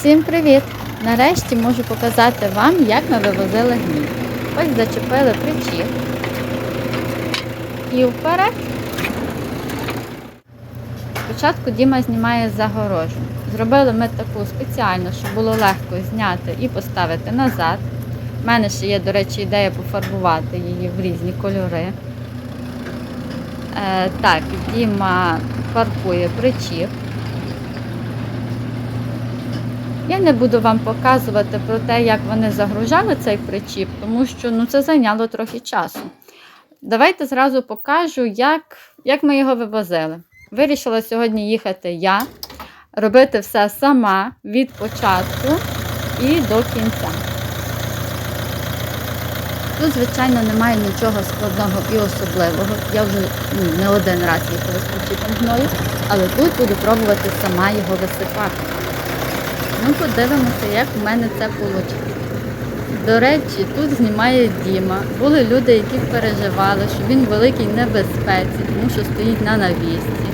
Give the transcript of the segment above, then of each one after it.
Всім привіт! Нарешті можу показати вам, як ми вивозили гній. Ось зачепили причіп. І вперед. Спочатку Діма знімає загорожу. Зробили ми таку спеціально, щоб було легко зняти і поставити назад. У мене ще є, до речі, ідея пофарбувати її в різні кольори. Е, так, Діма фарбує причіп. Я не буду вам показувати про те, як вони загружали цей причіп, тому що ну, це зайняло трохи часу. Давайте зразу покажу, як, як ми його вивозили. Вирішила сьогодні їхати я, робити все сама від початку і до кінця. Тут, звичайно, немає нічого складного і особливого. Я вже ну, не один раз їхала з причіпом гною, але тут буду пробувати сама його висипати. Ну, подивимося, як в мене це вийде. До речі, тут знімає Діма. Були люди, які переживали, що він в великій небезпеці, тому що стоїть на навісці.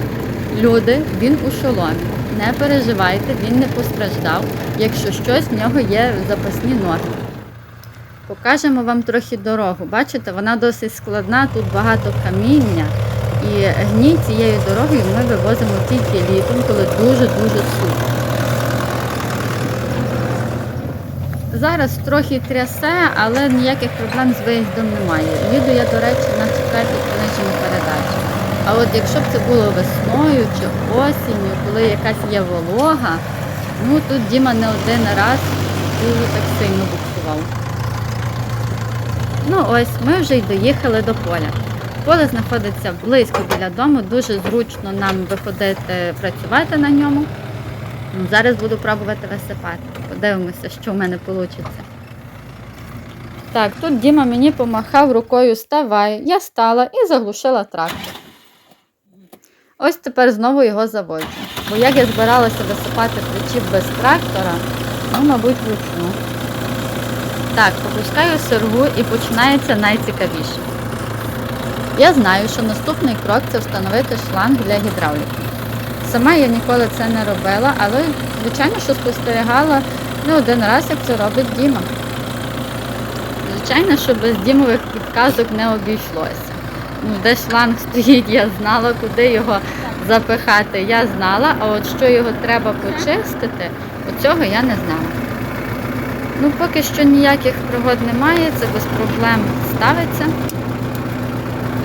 Люди, він у шоломі. Не переживайте, він не постраждав. Якщо щось, в нього є запасні ноги. Покажемо вам трохи дорогу. Бачите, вона досить складна, тут багато каміння. І гній цією дорогою ми вивозимо тільки літом, коли дуже-дуже сухо. Зараз трохи трясе, але ніяких проблем з виїздом немає. Їду я, до речі, на четвертій конечній передачі. А от якщо б це було весною чи осінню, коли якась є волога, ну тут Діма не один раз дуже так сильно буксував. Ну ось, ми вже й доїхали до поля. Поле знаходиться близько біля дому, дуже зручно нам виходити працювати на ньому. Ну, Зараз буду пробувати висипати. Подивимося, що в мене вийде. Так, тут Діма мені помахав рукою ставай. Я стала і заглушила трактор. Ось тепер знову його заводжу. Бо як я збиралася висипати причіп без трактора, ну, мабуть, вручну. Так, попускаю сергу і починається найцікавіше. Я знаю, що наступний крок це встановити шланг для гідравліки. Сама я ніколи це не робила, але, звичайно, що спостерігала не один раз, як це робить Діма. Звичайно, що без Дімових підказок не обійшлося. Ну, де шланг стоїть, я знала, куди його запихати, я знала, а от що його треба почистити, оцього я не знала. Ну, поки що ніяких пригод немає, це без проблем ставиться.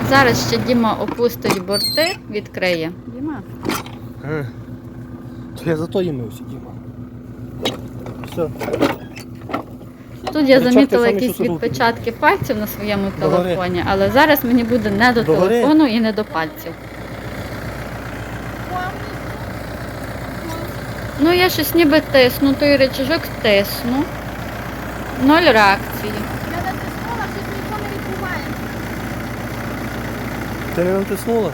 Зараз ще Діма опустить борти, відкриє. Діма. Е. То я зато їм мився, Діма. Все. Тут я Відпечатки замітила самі, якісь що тут. відпечатки пальців на своєму Догори. телефоні, але зараз мені буде не до Догори. телефону і не до пальців. Ну, я щось ніби тисну, той речажок тисну. Ноль реакції. Я натиснула, щось нічого не відбувається. Ти не натиснула?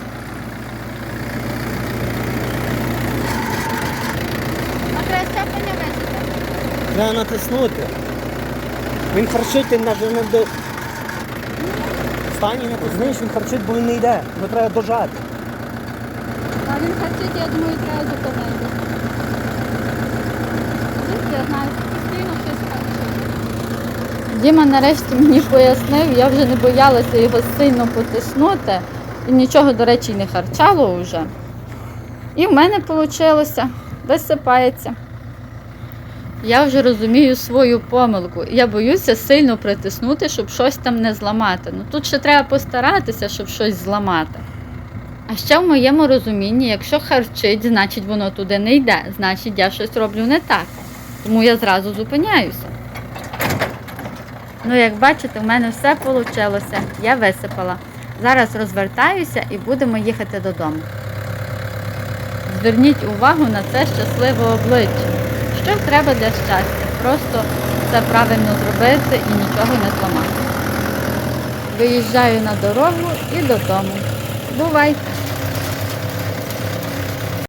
Треба щеплення висити. Треба натиснути. Він харчить, навіть не до. Встань і натиснеш, він харчить, бо він не йде. Його треба дожати. А він харчить, я думаю, треба зупинити. Я знаю. Постійно щось харчить. Діма нарешті мені пояснив, я вже не боялася його сильно потиснути. І нічого, до речі, й не харчало вже. І в мене вийшло, висипається. Я вже розумію свою помилку. Я боюся сильно притиснути, щоб щось там не зламати. Ну тут ще треба постаратися, щоб щось зламати. А ще в моєму розумінні, якщо харчить, значить воно туди не йде, значить я щось роблю не так. Тому я зразу зупиняюся. Ну, як бачите, в мене все вийшло. Я висипала. Зараз розвертаюся і будемо їхати додому. Зверніть увагу на це щасливе обличчя. Що треба для щастя? Просто все правильно зробити і нічого не зламати. Виїжджаю на дорогу і додому. Бувайте!